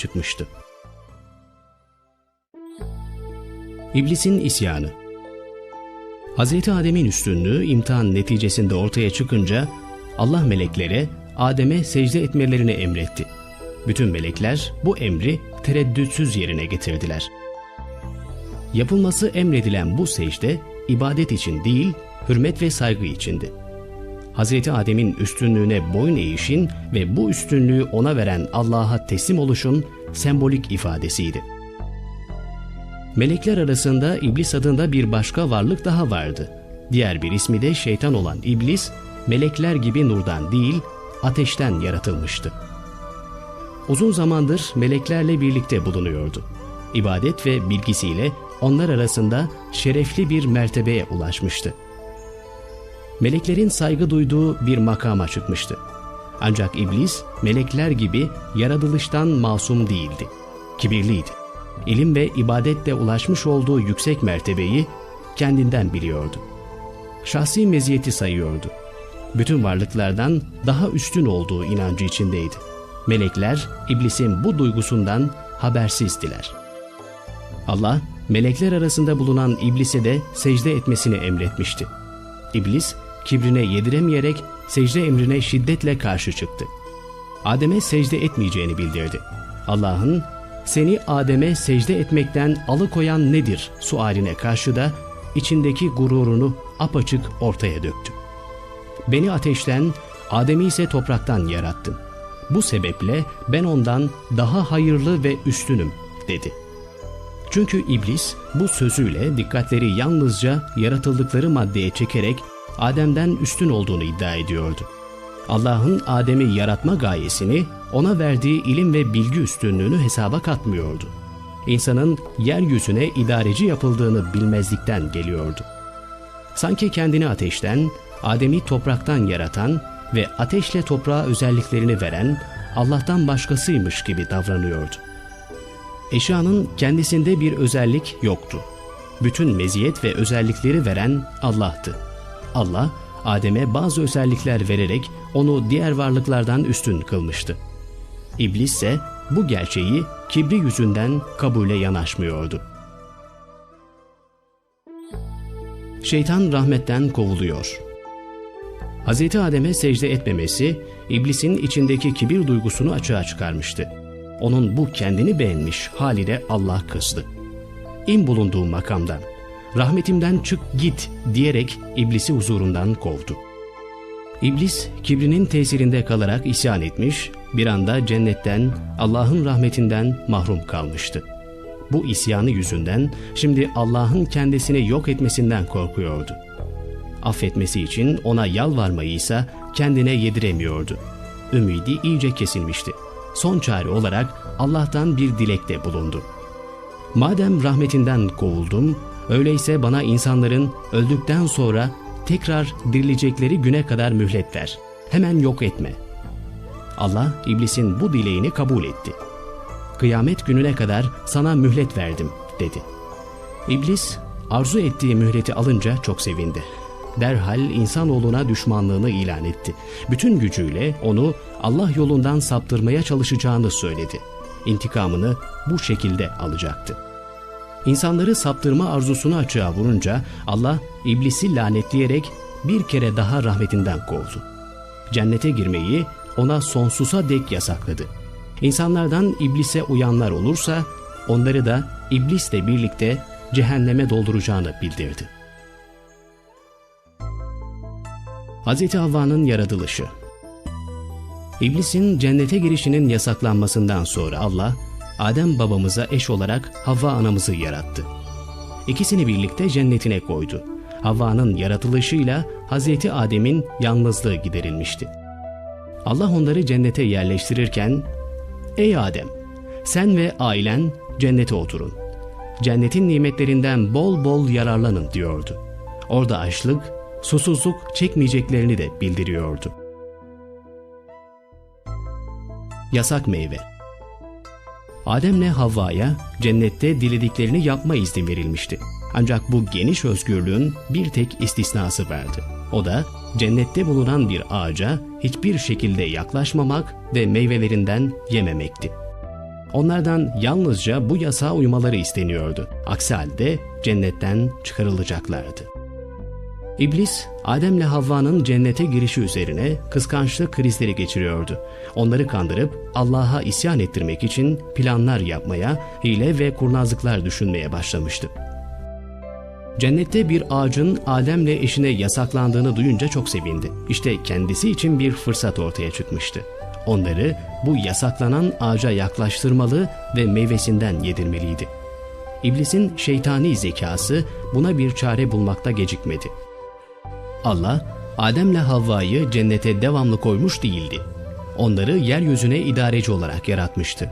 çıkmıştı. İblisin isyanı Hz. Adem'in üstünlüğü imtihan neticesinde ortaya çıkınca Allah meleklere Adem'e secde etmelerini emretti. Bütün melekler bu emri tereddütsüz yerine getirdiler. Yapılması emredilen bu secde ibadet için değil, hürmet ve saygı içindi. Hz. Adem'in üstünlüğüne boyun eğişin ve bu üstünlüğü ona veren Allah'a teslim oluşun sembolik ifadesiydi. Melekler arasında iblis adında bir başka varlık daha vardı. Diğer bir ismi de şeytan olan iblis, melekler gibi nurdan değil, ateşten yaratılmıştı. Uzun zamandır meleklerle birlikte bulunuyordu. İbadet ve bilgisiyle onlar arasında şerefli bir mertebeye ulaşmıştı. Meleklerin saygı duyduğu bir makama çıkmıştı. Ancak iblis melekler gibi yaratılıştan masum değildi. Kibirliydi. İlim ve ibadetle ulaşmış olduğu yüksek mertebeyi kendinden biliyordu. Şahsi meziyeti sayıyordu. Bütün varlıklardan daha üstün olduğu inancı içindeydi. Melekler iblisin bu duygusundan habersizdiler. Allah melekler arasında bulunan iblise de secde etmesini emretmişti. İblis kibrine yediremeyerek secde emrine şiddetle karşı çıktı. Adem'e secde etmeyeceğini bildirdi. Allah'ın seni Adem'e secde etmekten alıkoyan nedir sualine karşı da içindeki gururunu apaçık ortaya döktü. Beni ateşten, Adem'i ise topraktan yarattın. Bu sebeple ben ondan daha hayırlı ve üstünüm dedi. Çünkü iblis bu sözüyle dikkatleri yalnızca yaratıldıkları maddeye çekerek Adem'den üstün olduğunu iddia ediyordu. Allah'ın Adem'i yaratma gayesini ona verdiği ilim ve bilgi üstünlüğünü hesaba katmıyordu. İnsanın yeryüzüne idareci yapıldığını bilmezlikten geliyordu. Sanki kendini ateşten, Adem'i topraktan yaratan ve ateşle toprağa özelliklerini veren Allah'tan başkasıymış gibi davranıyordu. Eşyanın kendisinde bir özellik yoktu. Bütün meziyet ve özellikleri veren Allah'tı. Allah, Adem'e bazı özellikler vererek onu diğer varlıklardan üstün kılmıştı. İblis ise bu gerçeği kibri yüzünden kabule yanaşmıyordu. Şeytan rahmetten kovuluyor. Hz. Adem'e secde etmemesi, iblisin içindeki kibir duygusunu açığa çıkarmıştı. Onun bu kendini beğenmiş haliyle Allah kızdı. İn bulunduğu makamdan, rahmetimden çık git diyerek iblisi huzurundan kovdu. İblis kibrinin tesirinde kalarak isyan etmiş, bir anda cennetten, Allah'ın rahmetinden mahrum kalmıştı. Bu isyanı yüzünden şimdi Allah'ın kendisini yok etmesinden korkuyordu. Affetmesi için ona yalvarmayı ise kendine yediremiyordu. Ümidi iyice kesilmişti. Son çare olarak Allah'tan bir dilekte bulundu. Madem rahmetinden kovuldum, öyleyse bana insanların öldükten sonra tekrar dirilecekleri güne kadar mühlet ver. Hemen yok etme. Allah iblisin bu dileğini kabul etti. Kıyamet gününe kadar sana mühlet verdim dedi. İblis arzu ettiği mühleti alınca çok sevindi. Derhal insanoğluna düşmanlığını ilan etti. Bütün gücüyle onu Allah yolundan saptırmaya çalışacağını söyledi. İntikamını bu şekilde alacaktı. İnsanları saptırma arzusunu açığa vurunca Allah iblisi lanetleyerek bir kere daha rahmetinden kovdu. Cennete girmeyi ona sonsuza dek yasakladı. İnsanlardan iblise uyanlar olursa onları da iblisle birlikte cehenneme dolduracağını bildirdi. Hz. Havva'nın yaratılışı İblisin cennete girişinin yasaklanmasından sonra Allah, Adem babamıza eş olarak Havva anamızı yarattı. İkisini birlikte cennetine koydu. Havva'nın yaratılışıyla Hz. Adem'in yalnızlığı giderilmişti. Allah onları cennete yerleştirirken, Ey Adem! Sen ve ailen cennete oturun. Cennetin nimetlerinden bol bol yararlanın diyordu. Orada açlık, susuzluk çekmeyeceklerini de bildiriyordu. Yasak meyve Adem'le Havva'ya cennette dilediklerini yapma izni verilmişti. Ancak bu geniş özgürlüğün bir tek istisnası vardı. O da cennette bulunan bir ağaca hiçbir şekilde yaklaşmamak ve meyvelerinden yememekti. Onlardan yalnızca bu yasağa uymaları isteniyordu. Aksi halde cennetten çıkarılacaklardı. İblis, Adem'le Havva'nın cennete girişi üzerine kıskançlık krizleri geçiriyordu. Onları kandırıp Allah'a isyan ettirmek için planlar yapmaya, hile ve kurnazlıklar düşünmeye başlamıştı. Cennette bir ağacın Adem'le eşine yasaklandığını duyunca çok sevindi. İşte kendisi için bir fırsat ortaya çıkmıştı. Onları bu yasaklanan ağaca yaklaştırmalı ve meyvesinden yedirmeliydi. İblisin şeytani zekası buna bir çare bulmakta gecikmedi. Allah, Adem'le Havva'yı cennete devamlı koymuş değildi. Onları yeryüzüne idareci olarak yaratmıştı.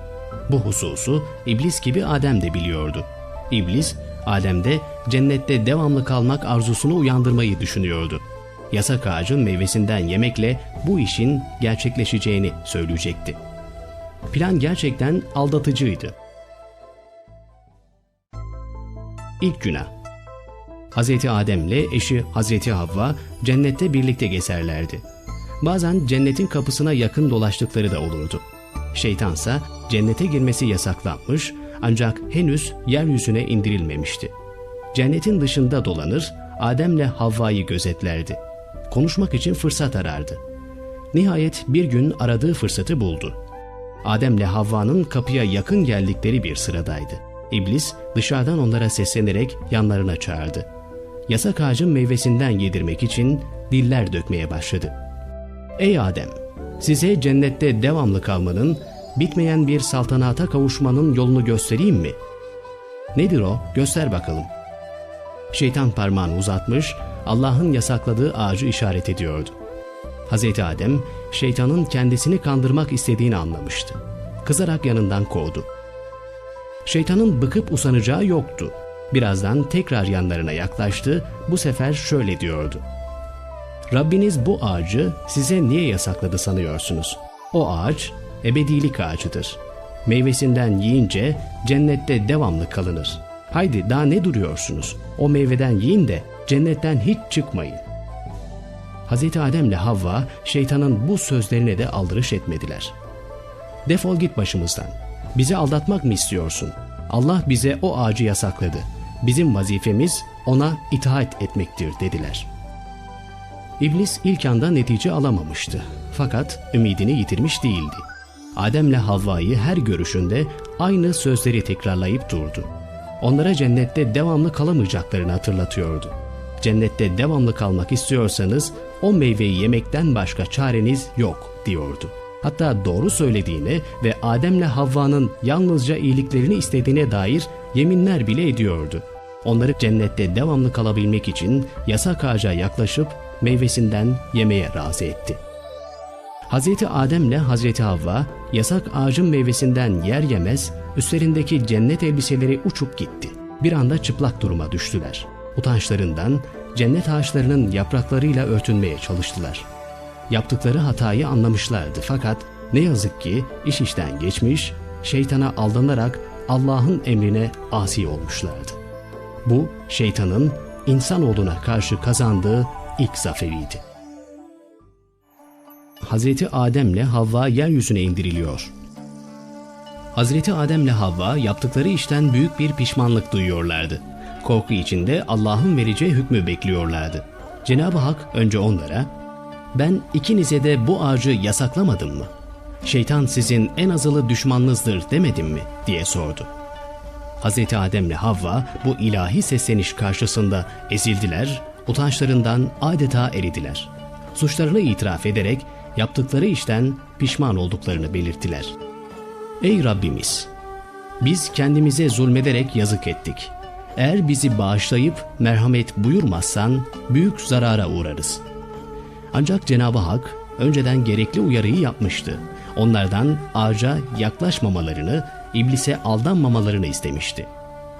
Bu hususu iblis gibi Adem de biliyordu. İblis, Adem'de cennette devamlı kalmak arzusunu uyandırmayı düşünüyordu. Yasak ağacın meyvesinden yemekle bu işin gerçekleşeceğini söyleyecekti. Plan gerçekten aldatıcıydı. İlk günah Hz. Adem ile eşi Hz. Havva cennette birlikte gezerlerdi. Bazen cennetin kapısına yakın dolaştıkları da olurdu. Şeytansa cennete girmesi yasaklanmış ancak henüz yeryüzüne indirilmemişti. Cennetin dışında dolanır, Adem'le Havva'yı gözetlerdi. Konuşmak için fırsat arardı. Nihayet bir gün aradığı fırsatı buldu. Adem'le Havva'nın kapıya yakın geldikleri bir sıradaydı. İblis dışarıdan onlara seslenerek yanlarına çağırdı. Yasak ağacın meyvesinden yedirmek için diller dökmeye başladı. Ey Adem! Size cennette devamlı kalmanın, bitmeyen bir saltanata kavuşmanın yolunu göstereyim mi? Nedir o? Göster bakalım. Şeytan parmağını uzatmış, Allah'ın yasakladığı ağacı işaret ediyordu. Hz. Adem, şeytanın kendisini kandırmak istediğini anlamıştı. Kızarak yanından kovdu. Şeytanın bıkıp usanacağı yoktu. Birazdan tekrar yanlarına yaklaştı, bu sefer şöyle diyordu. Rabbiniz bu ağacı size niye yasakladı sanıyorsunuz? O ağaç ebedilik ağacıdır. Meyvesinden yiyince cennette devamlı kalınır. Haydi daha ne duruyorsunuz? O meyveden yiyin de cennetten hiç çıkmayın. Hz. Adem'le Havva şeytanın bu sözlerine de aldırış etmediler. Defol git başımızdan. Bizi aldatmak mı istiyorsun? Allah bize o ağacı yasakladı. Bizim vazifemiz ona itaat etmektir dediler. İblis ilk anda netice alamamıştı. Fakat ümidini yitirmiş değildi. Adem'le Havva'yı her görüşünde aynı sözleri tekrarlayıp durdu. Onlara cennette devamlı kalamayacaklarını hatırlatıyordu. Cennette devamlı kalmak istiyorsanız o meyveyi yemekten başka çareniz yok diyordu. Hatta doğru söylediğine ve Adem'le Havva'nın yalnızca iyiliklerini istediğine dair yeminler bile ediyordu. Onları cennette devamlı kalabilmek için yasak ağaca yaklaşıp meyvesinden yemeye razı etti. Hz. Adem ile Hz. Havva yasak ağacın meyvesinden yer yemez üstlerindeki cennet elbiseleri uçup gitti. Bir anda çıplak duruma düştüler. Utançlarından cennet ağaçlarının yapraklarıyla örtünmeye çalıştılar. Yaptıkları hatayı anlamışlardı fakat ne yazık ki iş işten geçmiş, şeytana aldanarak Allah'ın emrine asi olmuşlardı. Bu şeytanın insanoğluna karşı kazandığı ilk zaferiydi. Hazreti Adem'le Havva yeryüzüne indiriliyor. Hazreti Adem'le Havva yaptıkları işten büyük bir pişmanlık duyuyorlardı. Korku içinde Allah'ın vereceği hükmü bekliyorlardı. Cenab-ı Hak önce onlara, ben ikinize de bu ağacı yasaklamadım mı? Şeytan sizin en azılı düşmanınızdır demedim mi? diye sordu. Hz. Adem'le Havva bu ilahi sesleniş karşısında ezildiler, utançlarından adeta eridiler. Suçlarını itiraf ederek yaptıkları işten pişman olduklarını belirttiler. Ey Rabbimiz! Biz kendimize zulmederek yazık ettik. Eğer bizi bağışlayıp merhamet buyurmazsan büyük zarara uğrarız. Ancak Cenab-ı Hak önceden gerekli uyarıyı yapmıştı. Onlardan ağaca yaklaşmamalarını, iblise aldanmamalarını istemişti.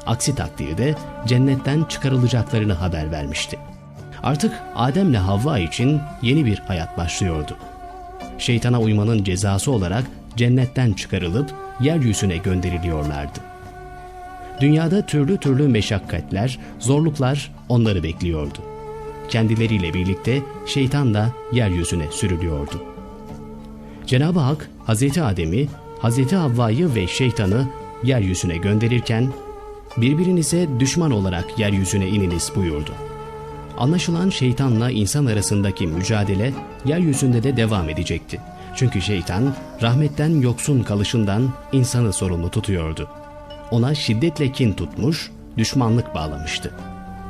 Aksi takdirde cennetten çıkarılacaklarını haber vermişti. Artık Adem'le Havva için yeni bir hayat başlıyordu. Şeytana uymanın cezası olarak cennetten çıkarılıp yeryüzüne gönderiliyorlardı. Dünyada türlü türlü meşakkatler, zorluklar onları bekliyordu. Kendileriyle birlikte şeytan da yeryüzüne sürülüyordu. Cenab-ı Hak Hz. Adem'i Hazreti Havva'yı ve şeytanı yeryüzüne gönderirken birbirinize düşman olarak yeryüzüne ininiz buyurdu. Anlaşılan şeytanla insan arasındaki mücadele yeryüzünde de devam edecekti. Çünkü şeytan rahmetten yoksun kalışından insanı sorumlu tutuyordu. Ona şiddetle kin tutmuş, düşmanlık bağlamıştı.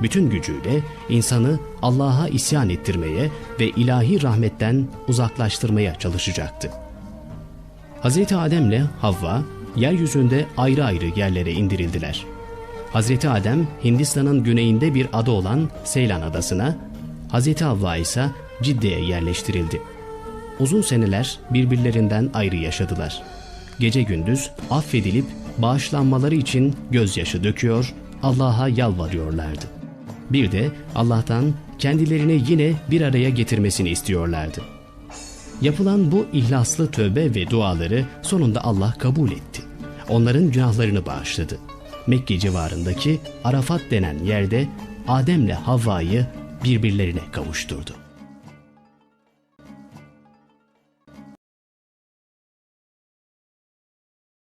Bütün gücüyle insanı Allah'a isyan ettirmeye ve ilahi rahmetten uzaklaştırmaya çalışacaktı. Hazreti Adem'le Havva yeryüzünde ayrı ayrı yerlere indirildiler. Hazreti Adem Hindistan'ın güneyinde bir ada olan Seylan adasına, Hazreti Havva ise Cidde'ye yerleştirildi. Uzun seneler birbirlerinden ayrı yaşadılar. Gece gündüz affedilip bağışlanmaları için gözyaşı döküyor, Allah'a yalvarıyorlardı. Bir de Allah'tan kendilerini yine bir araya getirmesini istiyorlardı. Yapılan bu ihlaslı tövbe ve duaları sonunda Allah kabul etti. Onların günahlarını bağışladı. Mekke civarındaki Arafat denen yerde Adem'le Havva'yı birbirlerine kavuşturdu.